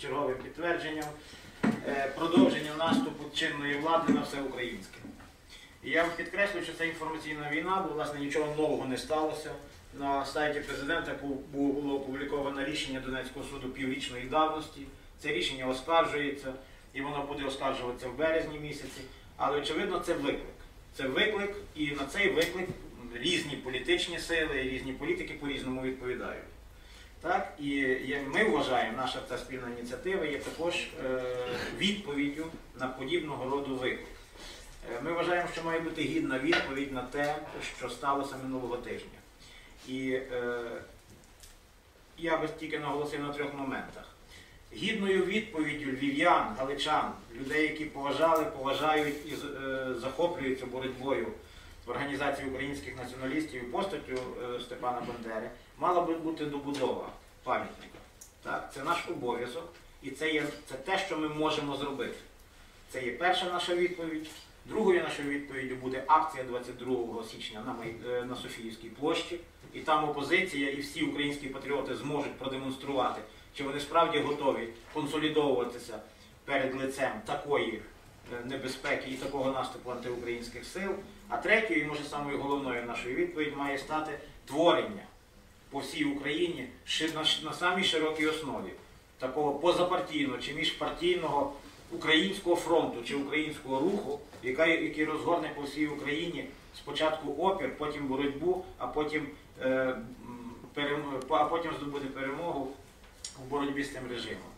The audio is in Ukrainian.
черговим підтвердженням е, продовження наступу чинної влади на все українське. І я підкреслю, що це інформаційна війна, бо власне нічого нового не сталося. На сайті президента було опубліковано рішення Донецького суду піврічної давності. Це рішення оскаржується і воно буде оскаржуватися в березні місяці. Але очевидно, це виклик. Це виклик, і на цей виклик різні політичні сили, різні політики по-різному відповідають. Так, і ми вважаємо, наша ця спільна ініціатива є також е, відповіддю на подібного роду виклик. Е, Ми вважаємо, що має бути гідна відповідь на те, що сталося минулого тижня. І е, я би тільки наголосив на трьох моментах. Гідною відповіддю львів'ян, галичан, людей, які поважали, поважають і е, захоплюються боротьбою в організації українських націоналістів і постаттю е, Степана Бандери, мала би бути добудова пам'ятника. Так? Це наш обов'язок, і це є це те, що ми можемо зробити. Це є перша наша відповідь. Другою нашою відповіддю буде акція 22 січня на, Май- е, на Софіївській площі. І там опозиція і всі українські патріоти зможуть продемонструвати, чи вони справді готові консолідовуватися перед лицем такої небезпеки і такого наступу антиукраїнських сил. А третьою, і може самою головною нашою відповідь має стати творення по всій Україні на, самій широкій основі такого позапартійного чи міжпартійного українського фронту чи українського руху, який розгорне по всій Україні спочатку опір, потім боротьбу, а потім, е, перем- а потім здобуде перемогу в боротьбі з цим режимом.